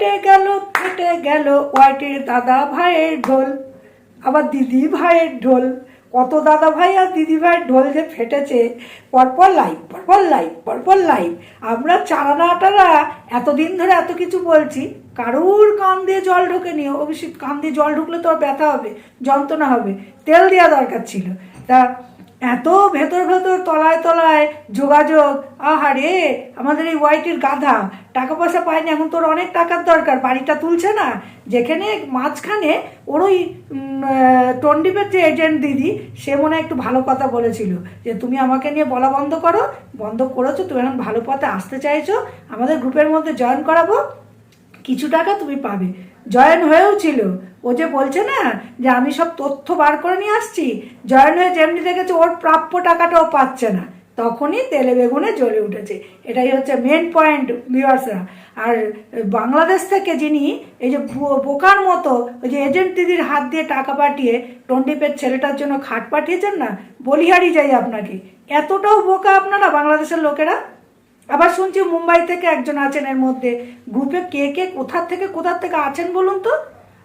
ফেটে গেল ফেটে গেল ওয়াইটের দাদা ভাইয়ের ঢোল। আবার দিদি ভাইয়ের ঢোল। কত দাদা ভাই আর দিদি ভাইয়ের ঢোল যে ফেটেছে। পরপর লাইভ পরপর লাইভ পরপর লাইভ। আমরা চারানা আটারা এতদিন ধরে এত কিছু বলছি। কারুর কান দিয়ে জল ঢোকেনি। অবশ্যই কান দিয়ে জল ঢুকলে তো আর ব্যথা হবে, যন্ত্রণা হবে। তেল দেওয়া দরকার ছিল। তা এত ভেতর ভেতর, তলায় তলায় যোগাযোগ। আহারে, আমাদের এই ওয়াইটির গাধা। টাকা পয়সা পায়নি, এখন তোর অনেক টাকার দরকার। বাড়িটা তুলছে না। যেখানে মাঝখানে ওর ওই টন্ডিপের যে এজেন্ট দিদি, সে মনে একটু ভালো কথা বলেছিল। যে তুমি আমাকে নিয়ে বলা বন্ধ করো। বন্ধ করেছ, তুমি এখন ভালো পথে আসতে চাইছো। আমাদের গ্রুপের মধ্যে জয়েন করাবো। কিছু টাকা তুমি পাবে। জয়েন হয়েও ছিল ও যে বলছে না যে আমি সব তথ্য বার করে নিয়ে আসছি, জয়েন হয়ে যেমনি দেখেছে ওর প্রাপ্য টাকাটাও পাচ্ছে না। তখনই তেলে বেগুনে জ্বলে উঠেছে। এটাই হচ্ছে মেন পয়েন্ট ভিউয়ার্সরা আর বাংলাদেশ থেকে যিনি এই যে বোকার মতো ওই যে এজেন্ট দিদির হাত দিয়ে টাকা পাঠিয়ে টন্ডিপের ছেলেটার জন্য খাট পাঠিয়েছেন না, বলিহারি যাই আপনাকে। এতটাও বোকা আপনারা বাংলাদেশের লোকেরা? আবার শুনছি মুম্বাই থেকে একজন আছেন এর মধ্যে। গ্রুপে কে কে কোথার থেকে কোথার থেকে আছেন বলুন তো?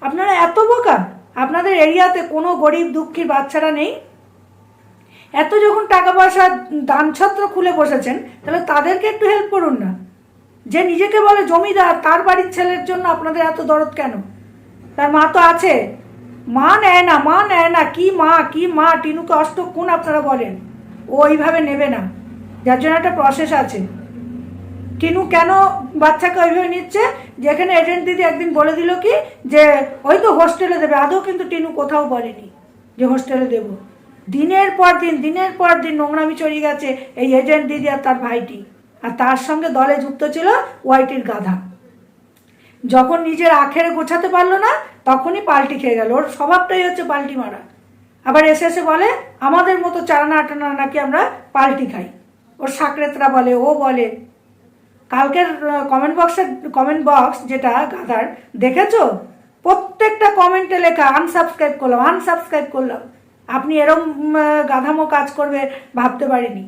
আপনারা এত বোকা। আপনাদের এরিয়াতে কোনো গরিব দুঃখীর বাচ্চারা নেই। এত যখন টাকা পয়সা দানছত্র খুলে বসেছেন, তাহলে তাদেরকে একটু হেল্প করুন না। যে নিজেকে বলে জমিদার, তার বাড়ির ছেলের জন্য আপনাদের এত দরদ কেন? তার মা তো আছে। মা নেয় না, মা নেয় না। কি মা কি মা? টিনুকে অষ্ট কোন আপনারা বলেন। ও ওইভাবে নেবে না। যার জন্য একটা প্রসেস আছে। টিনু কেন বাচ্চাকে ওইভাবে নিচ্ছে? যেখানে এজেন্ট দিদি একদিন বলে দিল কি, যে ওই তো হোস্টেলে দেবে, আদৌ কিন্তু টিনু কোথাও বলেনি যে হোস্টেলে দেব। দিনের পর দিন, দিনের পর দিন নোংরামি চড়িয়ে গেছে এই এজেন্ট দিদি আর তার ভাইটি। আর তার সঙ্গে দলে যুক্ত ছিল ওয়াইটির গাধা। যখন নিজের আখেরে গোছাতে পারল না, তখনই পাল্টি খেয়ে গেল। ওর স্বভাবটাই হচ্ছে পাল্টি মারা। আবার এসে এসে বলে, আমাদের মতো চারানা আটানা নাকি আমরা পাল্টি খাই? ওর সাকরেতরা বলে, ও বলে কালকের কমেন্ট বক্সের কমেন্ট বক্স যেটা গাধার, দেখেছ? প্রত্যেকটা কমেন্টে লেখা আনসাবস্ক্রাইব করলাম আনসাবস্ক্রাইব করলাম। আপনি এরম গাধামো কাজ করবে ভাবতে পারিনি।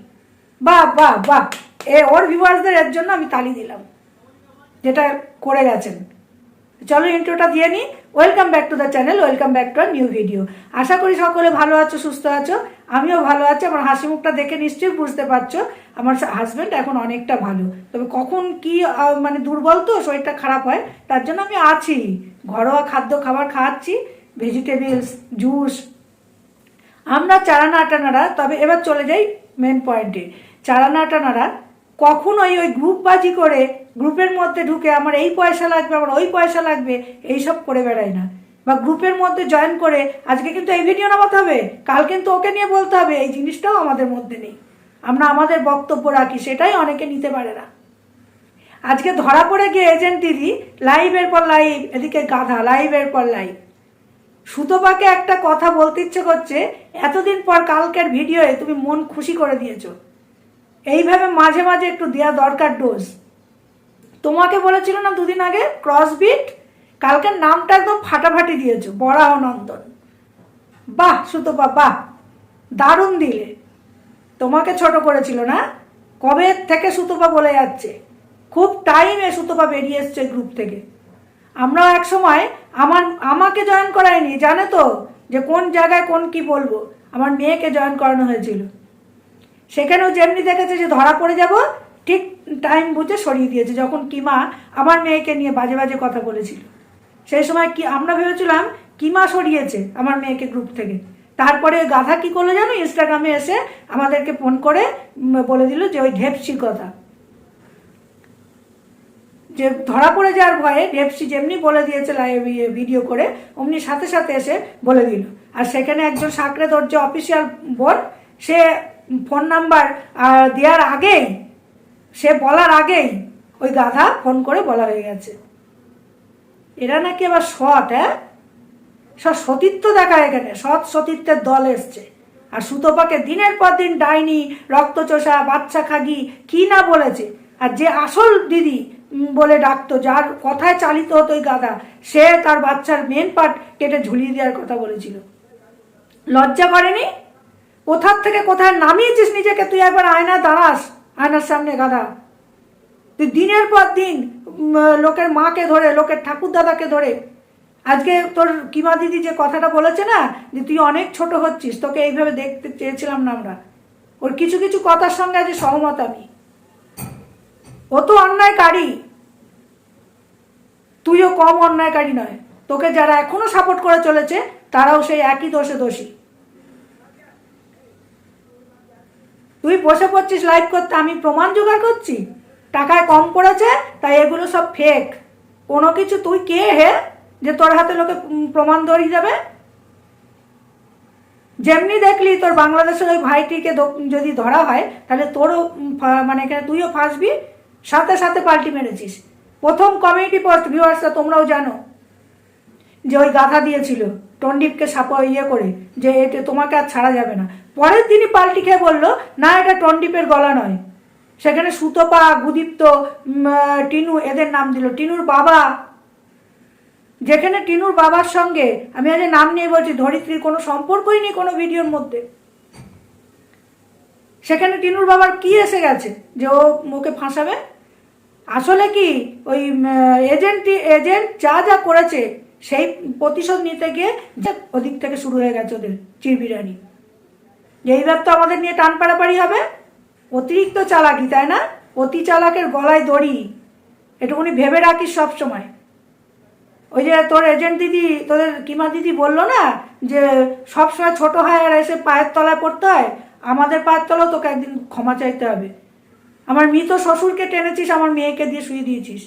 বাহ বাহ বাহ। এ, ওর ভিউয়ার্সদের এর জন্য আমি তালি দিলাম, যেটা করে গেছেন। চলো ইন্ট্রোটা দিয়ে নিই welcome back to the channel welcome back to our new video আশা করি সকলে ভালো আছো, সুস্থ আছো? আমিও ভালো আছি, আমার হাসি মুখটা দেখে নিশ্চয়ই বুঝতে পারছ। আমার হাজব্যান্ড এখন অনেকটা ভালো। তবে কখন কি মানে দুর্বল তো, শরীরটা খারাপ হয়, তার জন্য আমি আছি। ঘরোয়া খাদ্য খাবার খাওয়াচ্ছি ভেজিটেবলস জুস আমরা চারানা আটানারা তবে এবার চলে যাই মেন পয়েন্টে চারানা আটানারা কখনোই ওই গ্রুপবাজি করে গ্রুপের মধ্যে ঢুকে আমার এই পয়সা লাগবে, আমার ওই পয়সা লাগবে, এইসব করে বেড়াই না। বা গ্রুপের মধ্যে জয়েন করে, আজকে কিন্তু এই ভিডিও নামাতে হবে, কাল কিন্তু ওকে নিয়ে বলতে হবে, এই জিনিসটাও আমাদের মধ্যে নেই। আমরা আমাদের বক্তব্য রাখি, সেটাই অনেকে নিতে পারে না। আজকে ধরা পড়ে গিয়ে এজেন্ট দিদি লাইভের পর লাইভ এদিকে গাধা লাইভের পর লাইভ সুতোপাকে একটা কথা বলতে ইচ্ছে করছে, এতদিন পর কালকের ভিডিওয়ে তুমি মন খুশি করে দিয়েছ। এইভাবে মাঝে মাঝে একটু দেওয়া দরকার ডোজ তোমাকে বলেছিল না দুদিন আগে? ক্রসবিট কালকের নামটা একদম ফাটাফাটি দিয়েছ বরাহ নন্দন বাহ, সুতোপা, বাহ। দারুণ দিলে। তোমাকে ছোট করেছিল না? কবে থেকে সুতোপা বলে যাচ্ছে? খুব টাইমে সুতোপা বেরিয়ে এসছে গ্রুপ থেকে। আমরাও এক সময় আমার, আমাকে জয়েন করায়নি, জানে তো? যে কোন জায়গায় কোন কি বলব? আমার মেয়েকে জয়েন করানো হয়েছিল। সেখানেও যেমনি দেখেছে যে ধরা পড়ে যাব, ঠিক টাইম বুঝে সরিয়ে দিয়েছে, যখন কিমা আমার মেয়েকে নিয়ে বাজে বাজে কথা বলেছিল। সেই সময় কি আমরা ভেবেছিলাম, কিমা সরিয়েছে আমার মেয়েকে গ্রুপ থেকে। তারপরে গাধা কি করল জানো? ইনস্টাগ্রামে এসে আমাদেরকে ফোন করে বলে দিল যে ওই ঢেপসির কথা। যে ধরা পড়ে যাওয়ার ভয়ে ঢেপসি যেমনি বলে দিয়েছে লাইভ ভিডিও করে, অমনি সাথে সাথে এসে বলে দিল। আর সেখানে একজন সাকরে তোর যে অফিসিয়াল বোর্ড সে ফোন নাম্বার দেওয়ার আগেই সে বলার আগেই ওই গাধা ফোন করে বলা হয়ে গেছে। এরা নাকি আবার সৎ হ্যাঁ? সব সতীত্ব দেখা এখানে, সৎ সতীত্বের দল এসছে। আর সুতোপাকে দিনের পর দিন ডাইনি, রক্তচোষা, বাচ্চা খাগি, কি না বলেছে? আর যে আসল দিদি বলে ডাকতো, যার কথায় চালিত হতো ওই গাধা, সে তার বাচ্চার মেন পার্ট কেটে ঝুলিয়ে দেওয়ার কথা বলেছিল। লজ্জা করেনি? কোথার থেকে কোথায় নামিয়েছিস নিজেকে? তুই একবার আয়না দাঁড়াস। আয়নার সামনে গাধা। তুই দিনের পর দিন লোকের মাকে ধরে, লোকের ঠাকুর দাদাকে ধরে। আজকে তোর কিমা দিদি যে কথাটা বলেছে না, যে তুই অনেক ছোট হচ্ছিস, তোকে এইভাবে দেখতে চেয়েছিলাম না আমরা। ওর কিছু কিছু কথার সঙ্গে আজ সহমত আমি। ও তো অন্যায়কারী। তুইও কম অন্যায়কারী নয়। তোকে যারা এখনও সাপোর্ট করে চলেছে, তারাও সেই একই দোষে দোষী। তুই বসে পড়ছিস লাইভ করতে, আমি প্রমাণ জোগাড় করছি? টাকায় কম পড়েছে তাই এগুলো সব ফেক কোনো কিছু তুই কে হে যে তোর হাতে লোকে প্রমাণ ধরিয়ে যাবে যেমনি দেখলি তোর বাংলাদেশের ওই ভাইটিকে যদি ধরা হয়, তাহলে তোরও মানে এখানে তুইও ফাঁসবি, সাথে সাথে পাল্টি মেরেছিস। প্রথম কমিউনিটি পোস্ট ভিউয়ার্সরা তোমরাও জানো, যে ওই গাধা দিয়েছিল, টন্ডিপকে সাপা ইয়ে করে, যে এটা তোমাকে আর ছাড়া যাবে না। পরের দিনই পাল্টি খেয়ে বলল, না, এটা টন্ডিপের গলা নয়। সেখানে সুতপা, গুদীপ্ত টিনু এদের নাম দিল। টিনুর বাবা! যেখানে টিনুর বাবার সঙ্গে আমি আজ নাম নিয়ে বলছি, ধরিত্রীর কোনো সম্পর্কই নেই কোনো ভিডিওর মধ্যে। সেখানে টিনুর বাবার কি এসে গেছে? যে ও ওকে ফাঁসাবে? আসলে কি ওই এজেন্ট এজেন্ট যা যা করেছে, সেই প্রতিশোধ নিতে গিয়ে ওদিক থেকে শুরু হয়ে গেছে ওদের চিরবিরানি। এইবার তো আমাদের নিয়ে টান পাড়াপাড়ি হবে। অতিরিক্ত চালাকি, তাই না? অতি চালাকের গলায় দড়ি। এটুকুনি ভেবে রাখিস সব সময়। ওই যে তোর এজেন্ট দিদি, তোদের কিমা দিদি বলল না যে সবসময় ছোট হয় আর এসে পায়ের তলায় পড়তে হয়? আমাদের পায়ের তলাও তোকে একদিন ক্ষমা চাইতে হবে। আমার মৃত শ্বশুরকে টেনেছিস, আমার মেয়েকে দিয়ে শুয়ে দিয়েছিস।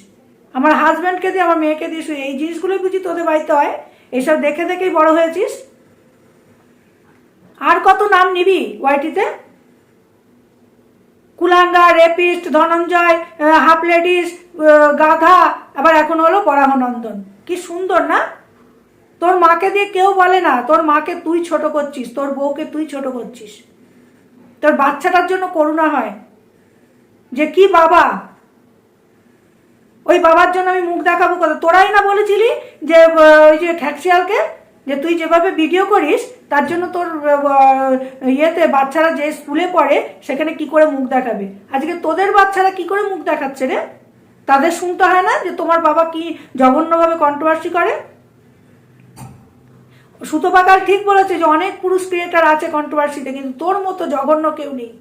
আমার হাজব্যান্ডকে দিয়ে, আমার মেয়েকে দিয়ে শুয়ে এই জিনিসগুলোই বুঝি তোদের বাড়িতে হয়? এইসব দেখে দেখেই বড় হয়েছিস? আর কত নাম নিবি ওয়াইটিতে কুলাঙ্গা রেপিস্ট ধনঞ্জয় হাফ লেডিস গাধা, আবার এখন হলো পরাহনন্দন কি সুন্দর না? তোর মাকে দিয়ে কেউ বলে না, তোর মাকে তুই ছোট করছিস, তোর বউকে তুই ছোট করছিস। তোর বাচ্চাটার জন্য করুণা হয়। যে কি বাবা? ওই বাবার জন্য আমি মুখ দেখাবো কথা তোরাই না বলেছিলি যে ওই যে খ্যাকশিয়ালকে যে তুই যেভাবে ভিডিও করিস, তার জন্য তোর ইয়েতে বাচ্চারা যে স্কুলে পড়ে, সেখানে কি করে মুখ দেখাবে? আজকে তোদের বাচ্চারা কি করে মুখ দেখাচ্ছে রে? তাদের শুনতে হয় না যে তোমার বাবা কি জঘন্যভাবে কন্ট্রোভার্সি করে? সুতোপাকাল ঠিক বলেছে যে অনেক পুরুষ ক্রিয়েটার আছে কন্ট্রোভার্সিতে কিন্তু তোর মতো জঘন্য কেউ নেই।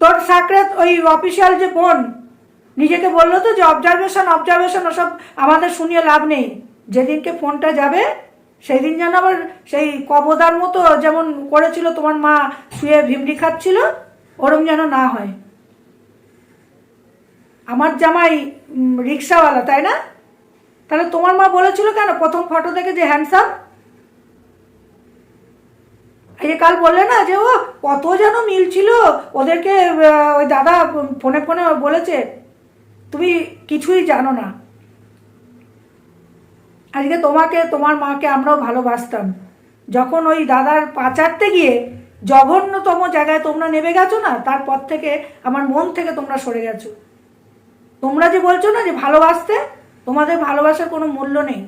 তোর সাকরেত, ওই অফিসিয়াল যে বোন নিজেকে বলল তো যে অবজারভেশন অবজারভেশন ওসব আমাদের শুনিয়ে লাভ নেই। যেদিনকে ফোনটা যাবে সেই দিন যেন আবার সেই কবদার মতো যেমন করেছিল তোমার মা, শুয়ে ভিমড়ি খাচ্ছিল, ওরম যেন না হয়। আমার জামাই রিক্সাওয়ালা, তাই না? তাহলে তোমার মা বলেছিল কেন? প্রথম ফটো দেখে যে হ্যান্ডসাম এই কাল বললে না যে ও কত যেন মিল ছিল ওদেরকে ওই দাদা ফোনে ফোনে বলেছে তুমি কিছুই জানো না। আজকে তোমাকে, তোমার মাকে আমরাও ভালোবাসতাম। যখন ওই দাদার পাচারতে গিয়ে জঘন্যতম জায়গায় তোমরা নেমে গেছো না তারপর থেকে আমার মন থেকে তোমরা সরে গেছো। তোমরা যে বলছো না যে ভালোবাসতে, তোমাদের ভালোবাসার কোনো মূল্য নেই।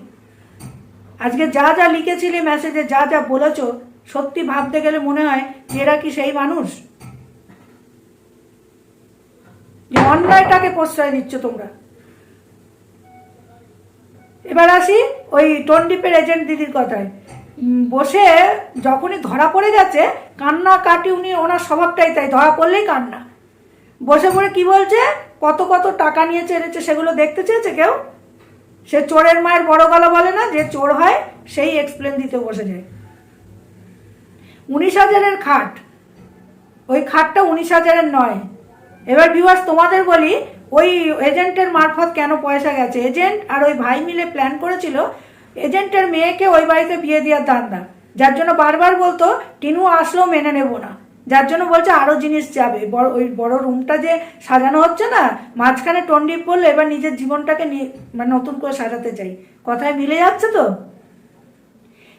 আজকে যা যা লিখেছিলে মেসেজে যা যা বলেছ, সত্যি ভাবতে গেলে মনে হয় যে এরা কি সেই মানুষ? অন্যায়টাকে প্রশ্রয় দিচ্ছ তোমরা। এবার আসি ওই টন্ডিপের এজেন্ট দিদির কথায়। বসে যখনই ধরা পড়ে গেছে কান্না কাটি উনি ওনার স্বভাবটাই তাই, ধরা পড়লেই কান্না। বসে পড়ে কি বলছে? কত কত টাকা নিয়ে চেড়েছে সেগুলো দেখতে চেয়েছে কেউ? সে চোরের মায়ের বড় গলা বলে না, যে চোর হয়, সেই এক্সপ্লেন দিতে বসে যায় উনিশ হাজারের খাট। ওই খাটটা উনিশ হাজারের নয়। এবার ভিউয়ার্স তোমাদের বলি, ওই এজেন্টের মারফত কেন পয়সা গেছে? এজেন্ট আর ওই ভাই মিলে প্ল্যান করেছিল, এজেন্টের মেয়েকে ওই বাড়িতে বিয়ে দেওয়ার ধান্দা। যার জন্য বারবার বলতো, টিনু আসলেও মেনে নেব না। যার জন্য বলছে, আরও জিনিস যাবে। বড়, ওই বড় রুমটা যে সাজানো হচ্ছে না, মাঝখানে টন্ডিপ বলল এবার নিজের জীবনটাকে মানে নতুন করে সাজাতে চাই। কথায় মিলে যাচ্ছে তো?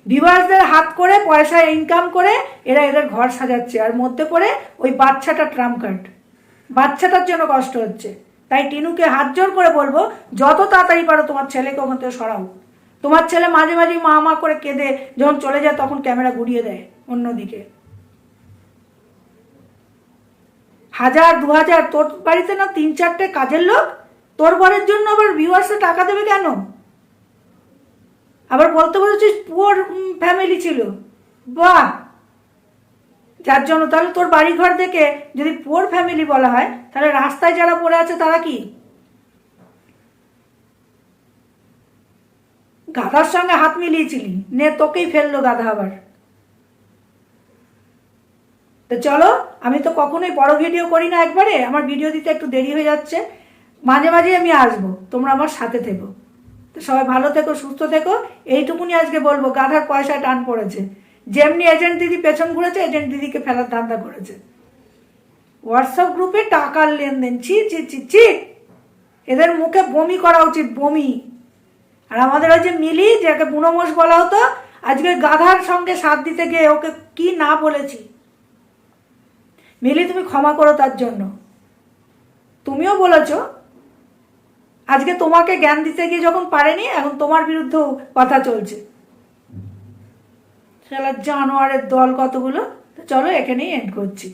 ভিভার্সদের হাত করে পয়সা ইনকাম করে, এরা এদের ঘর সাজাচ্ছে। আর মধ্যে পড়ে ওই বাচ্চাটা ট্রাম কার্ড। বাচ্চাটার জন্য কষ্ট হচ্ছে। তাই টিনুকে হাত জোর করে বলব, যত তাড়াতাড়ি পারো তোমার ছেলেকে ওখান থেকে সরাও। তোমার ছেলে মাঝে মাঝে মা মা করে কেঁদে যখন চলে যায় তখন ক্যামেরা ঘুরিয়ে দেয় অন্যদিকে। হাজার দু হাজার তোর বাড়িতে না তিন চারটে কাজের লোক? তোর বরের জন্য আবার ভিউয়ার্সে টাকা দেবে কেন? আবার বলতে বলেছিস, পুয়ার ফ্যামিলি ছিল। বাহ! যার জন্য তাহলে তোর বাড়ি ঘর দেখে যদি পোর ফ্যামিলি বলা হয়, তাহলে রাস্তায় যারা পড়ে আছে তারা কি? গাধার সঙ্গে হাত মিলিয়েছিলি, নে তোকেই ফেলল গাধা আবার। তো চলো, আমি তো কখনোই বড় ভিডিও করি না একবারে, আমার ভিডিও দিতে একটু দেরি হয়ে যাচ্ছে। মাঝে মাঝে আমি আসব, তোমরা আমার সাথে থেকো। তো সবাই ভালো থেকো, সুস্থ থেকো, এইটুকুনি আজকে বলব, গাধার পয়সায় টান পড়েছে। যেমনি এজেন্ট দিদি পেছন ঘুরেছে এজেন্ট দিদিকে ফেলার ধান্দা করেছে। হোয়াটসঅ্যাপ গ্রুপে টাকার লেনদেন, ছি ছি ছি ছি। এদের মুখে বমি করা উচিত, বমি। আর আমাদের ওই যে মিলি, যাকে বুনোমোষ বলা হতো, আজকে গাধার সঙ্গে সাথ দিতে গিয়ে ওকে কি না বলেছি। মিলি, তুমি ক্ষমা করো তার জন্য। তুমিও বলেছ, আজকে তোমাকে জ্ঞান দিতে গিয়ে যখন পারেনি, এখন তোমার বিরুদ্ধেও কথা চলছে। সেটা জানোয়ারের দল কতগুলো? তো চলো এখানেই এন্ড করছি।